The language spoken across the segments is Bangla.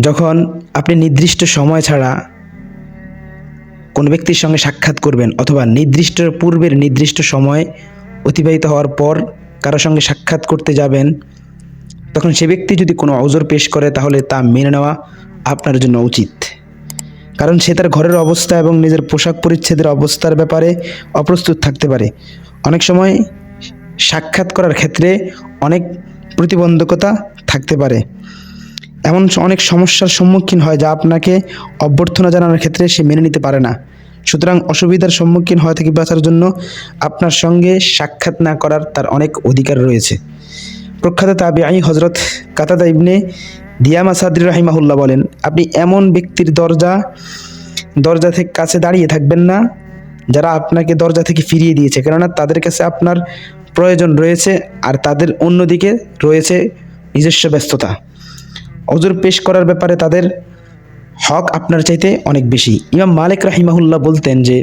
যখন আপনি নির্দিষ্ট সময় ছাড়া কোনো ব্যক্তির সঙ্গে সাক্ষাৎ করবেন অথবা নির্দিষ্ট পূর্বের নির্দিষ্ট সময় অতিবাহিত হওয়ার পর কারোর সঙ্গে সাক্ষাৎ করতে যাবেন, তখন সে ব্যক্তি যদি কোনো অজর পেশ করে তাহলে তা মেনে নেওয়া আপনার জন্য উচিত। কারণ সে তার ঘরের অবস্থা এবং নিজের পোশাক পরিচ্ছেদের অবস্থার ব্যাপারে অপ্রস্তুত থাকতে পারে। অনেক সময় সাক্ষাৎ করার ক্ষেত্রে অনেক প্রতিবন্ধকতা থাকতে পারে। এমন অনেক সমস্যার সম্মুখীন হয় যা আপনাকে অভ্যর্থনা জানানোর ক্ষেত্রে সে মেনে নিতে পারে না। সুতরাং অসুবিধার সম্মুখীন হওয়া থেকে বাঁচার জন্য আপনার সঙ্গে সাক্ষাৎ না করার তার অনেক অধিকার রয়েছে। প্রখ্যাত তাবিআই হজরত কাতাদা ইবনে দিয়ামা সাদ্রি রাহিমাহুল্লাহ বলেন, আপনি এমন ব্যক্তির দরজা দরজা থেকে কাছে দাঁড়িয়ে থাকবেন না, যারা আপনাকে দরজা থেকে ফিরিয়ে দিয়েছে। কেননা তাদের কাছে আপনার প্রয়োজন রয়েছে আর তাদের অন্যদিকে রয়েছে নিজস্ব ব্যস্ততা। অজর পেশ করার ব্যাপারে তাদের হক আপনার চাইতে অনেক বেশি। ইমাম মালিক রাহিমাহুল্লাহ বলতেন যে,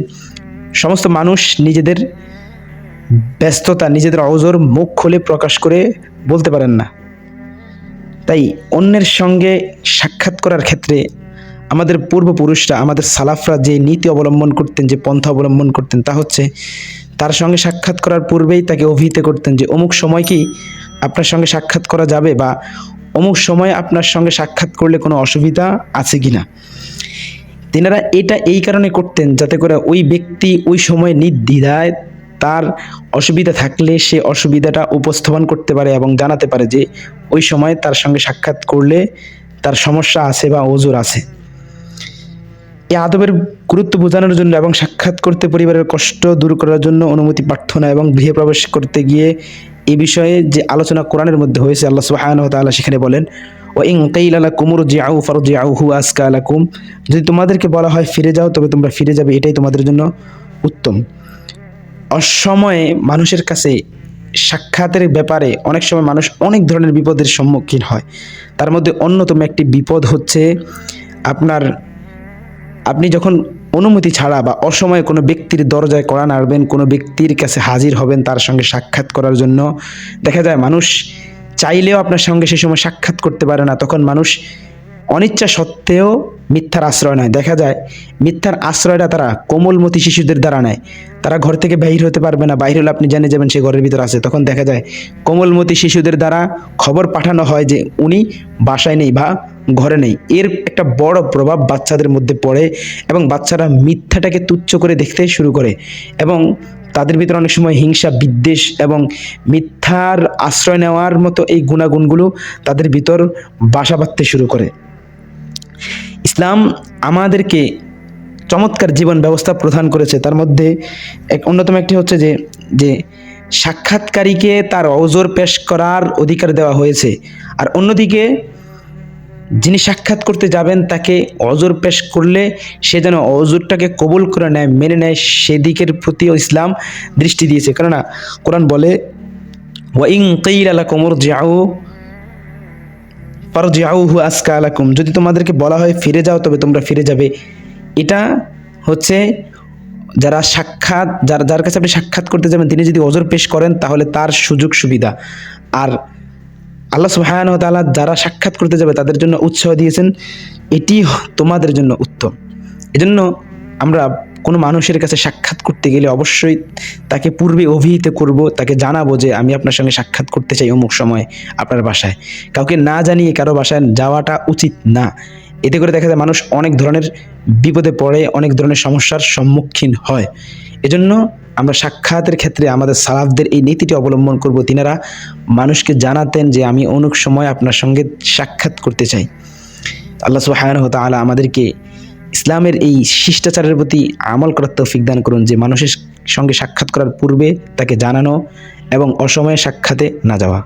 সমস্ত মানুষ নিজেদের ব্যস্ততা, নিজেদের অজর মুখ খুলে প্রকাশ করে বলতে পারেন না। তাই অন্যের সঙ্গে সাক্ষাৎ করার ক্ষেত্রে আমাদের পূর্বপুরুষরা, আমাদের সালাফরা যে নীতি অবলম্বন করতেন, যে পন্থা অবলম্বন করতেন, তা হচ্ছে তার সঙ্গে সাক্ষাৎ করার পূর্বেই তাকে অভিহিত করতেন যে, অমুক সময় কি আপনার সঙ্গে সাক্ষাৎ করা যাবে বা অমুক সময় আপনার সঙ্গে সাক্ষাৎ করলে কোনো অসুবিধা আছে কি না তেনারা এটা এই কারণে করতেন যাতে করে ওই ব্যক্তি ওই সময় নির্দ্বিধায় তার অসুবিধা থাকলে সে অসুবিধাটা উপস্থাপন করতে পারে এবং জানাতে পারে যে ওই সময় তার সঙ্গে সাক্ষাৎ করলে তার সমস্যা আছে বা ওজোর আছে। এই আদবের গুরুত্ব বোঝানোর জন্য এবং সাক্ষাৎ করতে পরিবারের কষ্ট দূর করার জন্য অনুমতি প্রার্থনা এবং গৃহে প্রবেশ করতে গিয়ে এই বিষয়ে যে আলোচনা কোরআনের মধ্যে হয়েছে, আল্লাহ ওয়া তাআলা সেখানে বলেন ও ইন কাইলা লাকুম রুজিউ ফারজিউ হু আসকা লাকুম। যদি তোমাদেরকে বলা হয় ফিরে যাও, তবে তোমরা ফিরে যাবে, এটাই তোমাদের জন্য উত্তম। অসময়ে মানুষের কাছে সাক্ষাতের ব্যাপারে অনেক সময় মানুষ অনেক ধরনের বিপদের সম্মুখীন হয়। তার মধ্যে অন্যতম একটি বিপদ হচ্ছে আপনার, আপনি যখন অনুমতি ছাড়া বা অসময়ে কোনো ব্যক্তির দরজায় কড়া নাড়বেন, কোনো ব্যক্তির কাছে হাজির হবেন তার সঙ্গে সাক্ষাৎ করার জন্য। দেখা যায় মানুষ চাইলেও আপনার সঙ্গে সেই সময় সাক্ষাৎ করতে পারে না। তখন মানুষ অনিচ্ছা সত্ত্বেও মিথ্যার আশ্রয় নেয়। দেখা যায়, মিথ্যার আশ্রয়টা তারা কোমলমতি শিশুদের দ্বারা নেয়। তারা ঘর থেকে বাহির হতে পারবে না বাইরে হলে আপনি জেনে যাবেন সে ঘরের ভিতর আছে। তখন দেখা যায়, কোমলমতি শিশুদের দ্বারা খবর পাঠানো হয় যে উনি বাসায় নেই বা ঘরে নেই। এর একটা বড় প্রভাব বাচ্চাদের মধ্যে পড়ে এবং বাচ্চারা মিথ্যাটাকে তুচ্ছ করে দেখতে শুরু করে এবং তাদের ভিতরে অনেক সময় হিংসা, বিদ্বেষ এবং মিথ্যার আশ্রয় নেওয়ার মতো এই গুণাগুণগুলো তাদের ভিতর বাসা বাঁধতে শুরু করে। ইসলাম আমাদেরকে চমৎকার জীবন ব্যবস্থা প্রদান করেছে। তার মধ্যে এক অন্যতম একটি হচ্ছে যে যে সাক্ষাৎকারীকে তার অজর পেশ করার অধিকার দেওয়া হয়েছে। আর অন্যদিকে যিনি সাক্ষাৎ করতে যাবেন, তাকে অজর পেশ করলে সে যেন অজরটাকে কবুল করে নেয়, মেনে নেয়, সেদিকের প্রতিও ইসলাম দৃষ্টি দিয়েছে। কেননা, কোরআন বলে ওয়াইং কৈল আলা কোমর যাও ফারজিআউহু আসকা আলাকুম যদি তোমাদেরকে বলা হয় ফিরে যাও, তবে তোমরা ফিরে যাবে। এটা হচ্ছে যারা সাক্ষাৎ, যার যার কাছে আপনি সাক্ষাৎ করতে যাবেন, তিনি যদি ওজর পেশ করেন, তাহলে তার সুযোগ সুবিধা। আর আল্লাহ ওয়া তাআলা যারা সাক্ষাৎ করতে যাবে, তাদের জন্য উৎসাহ দিয়েছেন, এটি তোমাদের জন্য উত্তম। এজন্য আমরা কোনো মানুষের কাছে সাক্ষাৎ করতে গেলে অবশ্যই তাকে পূর্বে অভিহিত করব, তাকে জানাব যে আমি আপনার সঙ্গে সাক্ষাৎ করতে চাই অমুক সময় আপনার বাসায়। কাউকে না জানিয়ে কারও বাসায় যাওয়াটা উচিত না। এতে করে দেখা যায় মানুষ অনেক ধরনের বিপদে পড়ে, অনেক ধরনের সমস্যার সম্মুখীন হয়। এজন্য আমরা সাক্ষাতের ক্ষেত্রে আমাদের সালাফদের এই নীতিটি অবলম্বন করব। তিনারা মানুষকে জানাতেন যে আমি অমুক সময় আপনার সঙ্গে সাক্ষাৎ করতে চাই। আল্লাহ তাআলা আমাদেরকে ইসলামের এই শিষ্টাচারের প্রতি আমল করার তৌফিক দান করুন, যে মানুষের সঙ্গে সাক্ষাৎ করার পূর্বে তাকে জানানো এবং অসময়ে সাক্ষাতে না যাওয়া।